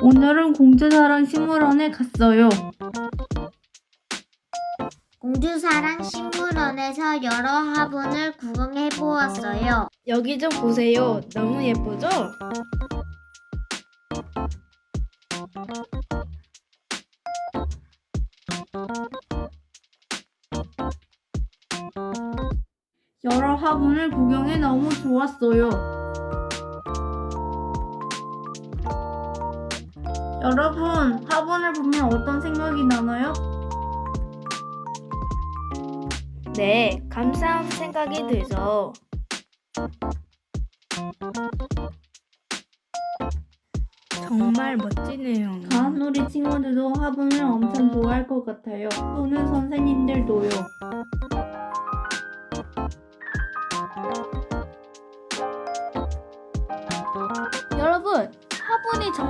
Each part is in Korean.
오늘은 공주사랑 식물원에 갔어요. 공주사랑 식물원에서 여러 화분을 구경해 보았어요. 여기 좀 보세요. 너무 예쁘죠? 여러 화분을 구경해 너무 좋았어요. 여러분, 화분을 보면 어떤 생각이 나나요? 네, 감사한 생각이 들죠. 정말 멋지네요. 가한놀이 친구들도 화분을 엄청 좋아할 것 같아요. 또는 선생님들도요.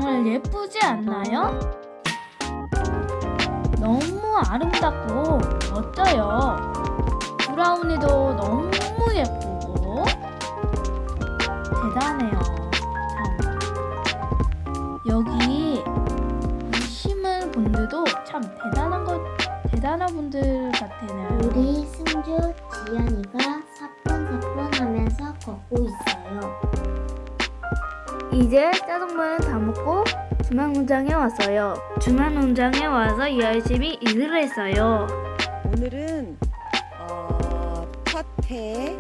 정말 예쁘지 않나요? 너무 아름답고 멋져요. 브라우니도 너무 예쁘고 대단해요. 참. 여기 이 심은 분들도 참 대단한 것 대단한 분들 같아요. 우리 승주 지연이가 사뿐사뿐 하면서 걷고. 이제 짜장면을 다 먹고 중앙농장에 왔어요. 중앙농장에 와서 열심히 일을 했어요. 오늘은 어, 첫해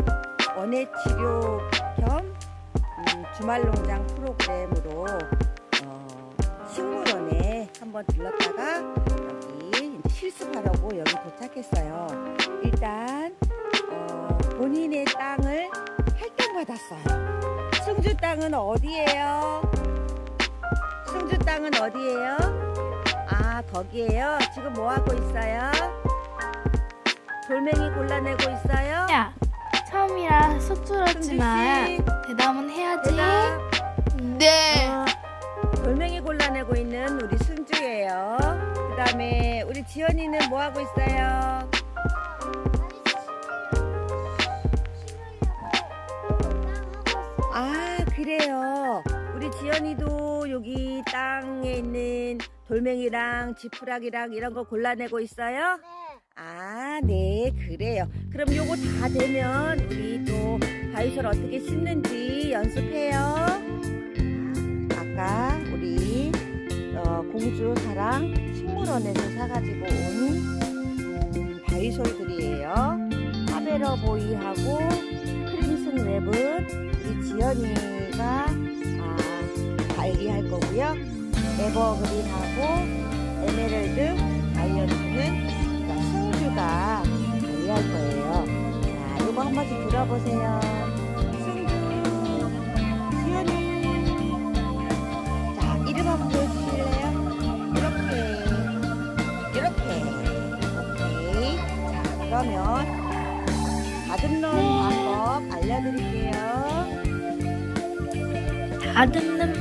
원예 치료 겸 음, 주말 농장 프로그램으로 어, 식물원에 한번 들렀다가 여기 실습하려고 여기 도착했어요. 일단 어, 본인의 땅을 할당받았어요. 승주 땅은 어디예요? 승주 땅은 어디예요? 아 거기에요. 지금 뭐 하고 있어요? 돌멩이 골라내고 있어요? 야, 처음이라 쑥스럽지만 승주 씨, 대답은 해야지. 대답. 네. 어, 돌멩이 골라내고 있는 우리 승주예요. 그 다음에 우리 지연이는 뭐 하고 있어요? 땅에 있는 돌멩이랑 지푸라기랑 이런 거 골라내고 있어요? 아, 네, 그래요. 그럼 요거 다 되면 우리 또 바위sol 어떻게 심는지 연습해요. 아까 우리 어, 공주 사랑 식물원에서 사가지고 온 음, 바위솔들이에요. 하베러 보이하고 크림슨 웹은 우리 지연이가 아, 관리할 거고요. 에버그린하고 에메랄드 바이오트는 자, 승주가 관리할 거예요. 자, 이거 한 번씩 들어보세요. 승주, 지연이. 자, 이름 한번 보여주실래요? 이렇게, 이렇게. 오케이. 자, 그러면 다듬는 방법 알려드릴게요. 다듬는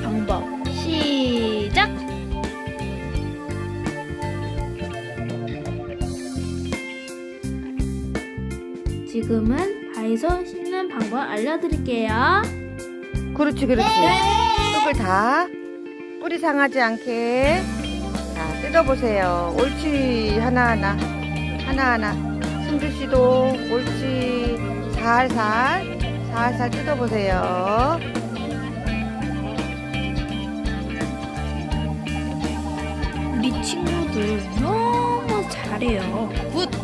지금은 바위솔 씹는 방법 알려드릴게요. 그렇지, 그렇지. 흙을 다 뿌리 상하지 않게 자 뜯어보세요. 옳지 하나하나 하나하나 승주 씨도 옳지 살살 살살 뜯어보세요. 우리 친구들 너무 잘해요. 굿.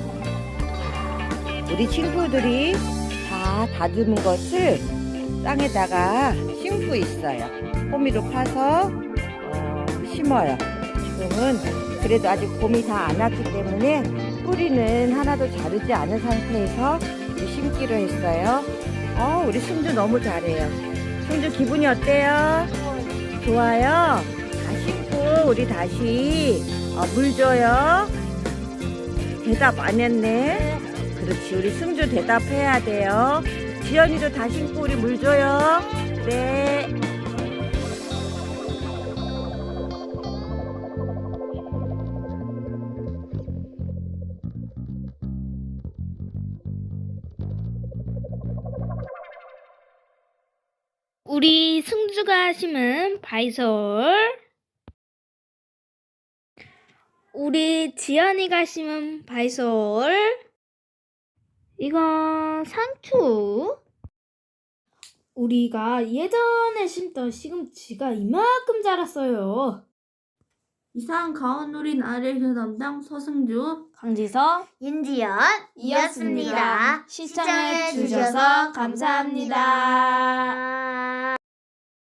우리 친구들이 다 다듬은 것을 땅에다가 심고 있어요. 호미로 파서 어, 심어요. 지금은 그래도 아직 봄이 다 안 왔기 때문에 뿌리는 하나도 자르지 않은 상태에서 우리 심기로 했어요. 어, 우리 승주 너무 잘해요. 승주 기분이 어때요? 좋아요. 다 심고 우리 다시 어, 물 줘요. 대답 안 했네. 그렇지. 우리 승주 대답해야 돼요. 지연이도 다 신고 우리 물 줘요. 네. 우리 승주가 심은 바이솔. 우리 지연이가 심은 바이솔. 이건 상추. 우리가 예전에 심던 시금치가 이만큼 자랐어요. 이상 가온누리 나레효 담당 서승주 강지서 윤지연 이었습니다. 시청해 주셔서 감사합니다.